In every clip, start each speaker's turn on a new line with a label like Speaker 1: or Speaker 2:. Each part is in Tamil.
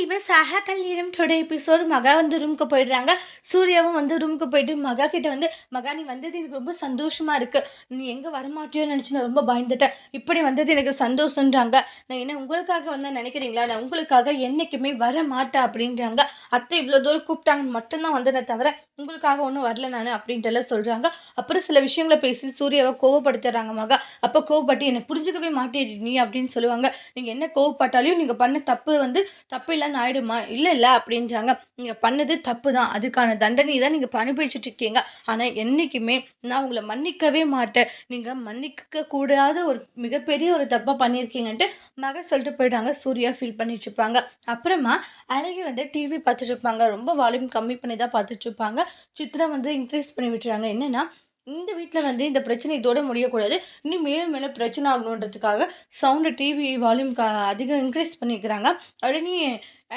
Speaker 1: ஃபேமஸ் சஹா கல்யாணம் டுடே எபிசோடு மகா வந்து ரூமுக்கு போயிடுறாங்க. சூர்யாவும் வந்து ரூமுக்கு போயிட்டு மகா கிட்ட வந்து மகா நீ வந்தது எனக்கு ரொம்ப சந்தோஷமா இருக்கு. நீ எங்கே வரமாட்டியோன்னு நினச்சி நான் ரொம்ப பயந்துட்டேன். இப்படி வந்தது எனக்கு சந்தோஷன்றாங்க நான் என்ன உங்களுக்காக வந்தால் நினைக்கிறீங்களா? நான் உங்களுக்காக என்றைக்குமே வர மாட்டேன் அப்படின்றாங்க. அத்தை இவ்வளோ தூரம் கூப்பிட்டாங்கன்னு மட்டும்தான் வந்தேனே தவிர உங்களுக்காக ஒன்றும் வரல நான் அப்படின்ட்டு சொல்கிறாங்க அப்புறம் சில விஷயங்களை பேசி சூர்யாவை கோவப்படுத்துறாங்க மகா. அப்போ கோவப்பட்டு என்னை புரிஞ்சுக்கவே மாட்டேன் நீ அப்படின்னு சொல்லுவாங்க. நீங்கள் என்ன கோவப்பட்டாலையும் நீங்கள் பண்ண தப்பு வந்து தப்பு கல்யாணம் ஆயிடுமா? இல்லை இல்லை அப்படின்றாங்க. நீங்கள் பண்ணது தப்பு தான் அதுக்கான தண்டனை தான் நீங்கள் அனுபவிச்சுட்டு இருக்கீங்க. ஆனால் என்றைக்குமே நான் உங்களை மன்னிக்கவே மாட்டேன். நீங்கள் மன்னிக்க கூடாத ஒரு மிகப்பெரிய ஒரு தப்பாக பண்ணியிருக்கீங்கன்ட்டு மக சொல்லிட்டு போயிட்டாங்க. சூர்யா ஃபீல் பண்ணிட்டுருப்பாங்க அப்புறமா அழகி வந்து டிவி பார்த்துட்ருப்பாங்க ரொம்ப வால்யூம் கம்மி பண்ணி தான் பார்த்துட்ருப்பாங்க சித்திரம் சித்ரா வந்து இன்க்ரீஸ் பண்ணி விட்டுறாங்க. என்னென்னா இந்த வீட்டில் வந்து இந்த பிரச்சனை இதோட முடியக்கூடாது. இன்னும் மேலும் மேலும் பிரச்சனை ஆகணுன்றதுக்காக சவுண்டு டிவி வால்யூம் அதிகம் இன்க்ரீஸ் பண்ணியிருக்கிறாங்க உடனே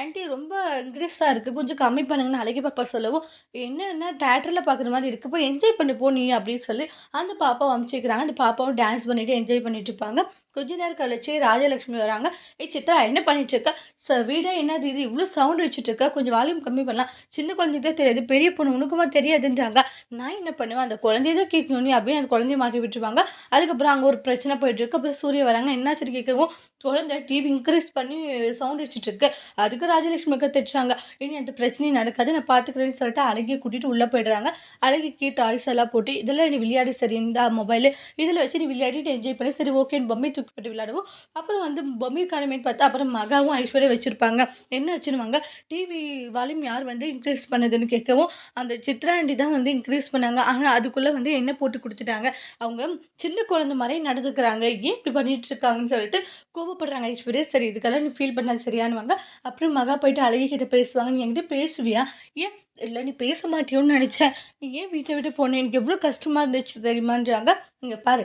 Speaker 1: ஆன்ட்டி ரொம்ப இன்க்ரீஸாக இருக்குது கொஞ்சம் கம்மி பண்ணுங்கன்னு அழகி பாப்பா சொல்லவும் என்னென்ன தேட்டரில் பார்க்குற மாதிரி இருக்குது போய் என்ஜாய் பண்ணி போ நீ அப்படின்னு சொல்லி அந்த பாப்பாவை அமுச்சிக்கிறாங்க அந்த பாப்பாவும் டான்ஸ் பண்ணிவிட்டு என்ஜாய் பண்ணிட்டு இருப்பாங்க. கொஞ்ச நேரம் கழிச்சு ராஜலக்ஷ்மி வராங்க. ஏ சித்ரா என்ன பண்ணிட்டு இருக்க ச வீடே என்ன இது இவ்வளோ சவுண்ட் வச்சுட்டு இருக்க கொஞ்சம் வால்யூம் கம்மி பண்ணலாம். சின்ன குழந்தைக்கு தான் தெரியாது. பெரிய பொண்ணு உனக்குமா தெரியாதுன்றாங்க. நான் என்ன பண்ணுவேன்? அந்த குழந்தைய தான் கேட்கணும் நீ அப்படின்னு அந்த குழந்தைய மாற்றி விட்டுருவாங்க. அதுக்கப்புறம் அங்கே ஒரு பிரச்சனை போயிட்டு இருக்கு அப்புறம் சூரிய வராங்க. என்னாச்சு கேட்கவும் குழந்தை டிவி இன்க்ரீஸ் பண்ணி சவுண்ட் வச்சுட்டு இருக்கு அதுக்கு ராஜலட்சுமிக்கு தைச்சாங்க இனி அந்த பிரச்சனையும் நடக்காது. நான் பார்த்துக்கிறேன்னு சொல்லிட்டு அழகிய கூட்டிட்டு உள்ளே போயிடுறாங்க. அழகிக்கு டாய்ஸ் எல்லாம் போட்டு இதெல்லாம் நீ விளையாடி சரி இந்த மொபைலு இதில் வச்சு நீ விளையாடிட்டு என்ஜாய் பண்ணி. சரி ஓகேன்னு பொம்மை தூக்கிப்பட்டு விளையாடுவோம். அப்புறம் வந்து பொம்மை காணமேன்னு பார்த்தா அப்புறம் மகாவும் ஐஸ்வர்யா வச்சுருப்பாங்க. என்ன வச்சுருவாங்க? டிவி வால்யூம் யார் வந்து இன்க்ரீஸ் பண்ணதுன்னு கேட்கவும் அந்த சித்ராண்டி தான் வந்து இன்க்ரீஸ் பண்ணாங்க. ஆனால் அதுக்குள்ளே வந்து என்ன போட்டு கொடுத்துட்டாங்க. அவங்க சின்ன குழந்தை மாதிரி நடந்துக்கிறாங்க. ஏன் இப்படி பண்ணிட்டு இருக்காங்கன்னு சொல்லிட்டு கோவப்படுறாங்க. ஐஸ்வர்யா சரி இதுக்கெல்லாம் நீ ஃபீல் பண்ணாது சரியானுவாங்க அப்புறம் மகா போயிட்டு அழகிக்கிட்ட பேசுவாங்க நீ என்கிட்ட பேசுவியா? ஏன் இல்லை நீ பேச மாட்டியோன்னு நினச்சேன். நீ ஏன் வீட்டை விட்டு போனேன் எனக்கு எவ்வளோ கஷ்டமாக இருந்துச்சு தெரியுமான்றாங்க. இங்கே பாரு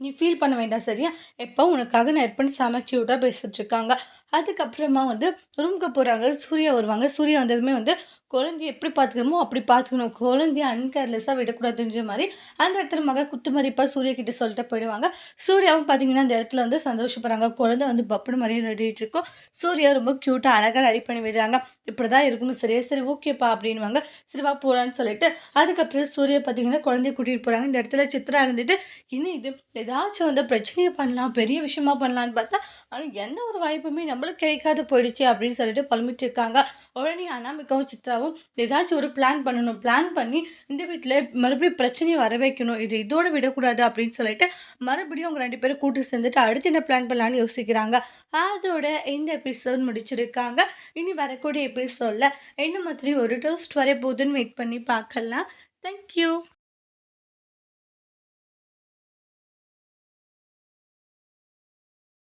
Speaker 1: நீ ஃபீல் பண்ண வேண்டாம் சரியா? எப்போ உனக்காக நான் எப்படின்னு செம க்யூட்டாக பேசிட்டு இருக்காங்க. அதுக்கப்புறமா வந்து ரூமுக்கு போகிறாங்க சூர்யா வருவாங்க. சூர்யா வந்ததுமே வந்து குழந்தைய எப்படி பார்த்துக்கணுமோ அப்படி பார்த்துக்கணும். குழந்தைய அன்கேர்லெஸ்ஸாக விடக்கூடாதுன்ற மாதிரி அந்த இடத்துல மக குத்து மதிப்பாக சூர்யா கிட்ட சொல்லிட்டு போயிடுவாங்க. சூர்யாவும் பார்த்தீங்கன்னா அந்த இடத்துல வந்து சந்தோஷப்படுறாங்க. குழந்தை வந்து பப்புனு மாதிரி ரெடிட்டு இருக்கும். சூர்யா ரொம்ப க்யூட்டாக அழகாக ரெடி பண்ணி விடுறாங்க. இப்படி தான் இருக்கணும். சரியா சரி ஓகேப்பா அப்படின்வாங்க சரிவா போகலான்னு சொல்லிட்டு அதுக்கப்புறம் சூர்யா பார்த்தீங்கன்னா குழந்தைய கூட்டிகிட்டு போகிறாங்க இந்த இடத்துல சித்திரா இருந்துட்டு இன்னும் இது? ஏதாச்சும் வந்து பிரச்சனையை பண்ணலாம் பெரிய விஷயமா பண்ணலான்னு பார்த்தா ஆனால் எந்த ஒரு வாய்ப்புமே நம்மளுக்கு கிடைக்காது போயிடுச்சு அப்படின்னு சொல்லிட்டு புலம்பிட்டு இருக்காங்க உடனே அனாமிக்காவும் சித்ராவும் ஏதாச்சும் ஒரு பிளான் பண்ணணும். பிளான் பண்ணி இந்த வீட்டில் மறுபடியும் பிரச்சனையை வர வைக்கணும். இது இதோடு விடக்கூடாது அப்படின்னு சொல்லிட்டு மறுபடியும் அவங்க ரெண்டு பேரும் கூட்டு சேர்ந்துட்டு அடுத்து என்ன பிளான் பண்ணலான்னு யோசிக்கிறாங்க. அதோட இந்த எபிசோட் முடிச்சிருக்காங்க. இனி வரக்கூடிய எபிசோடில் என்ன மாதிரி ஒரு டோஸ்ட் வர போகுதுன்னு வெயிட் பண்ணி பார்க்கலாம். தேங்க்யூ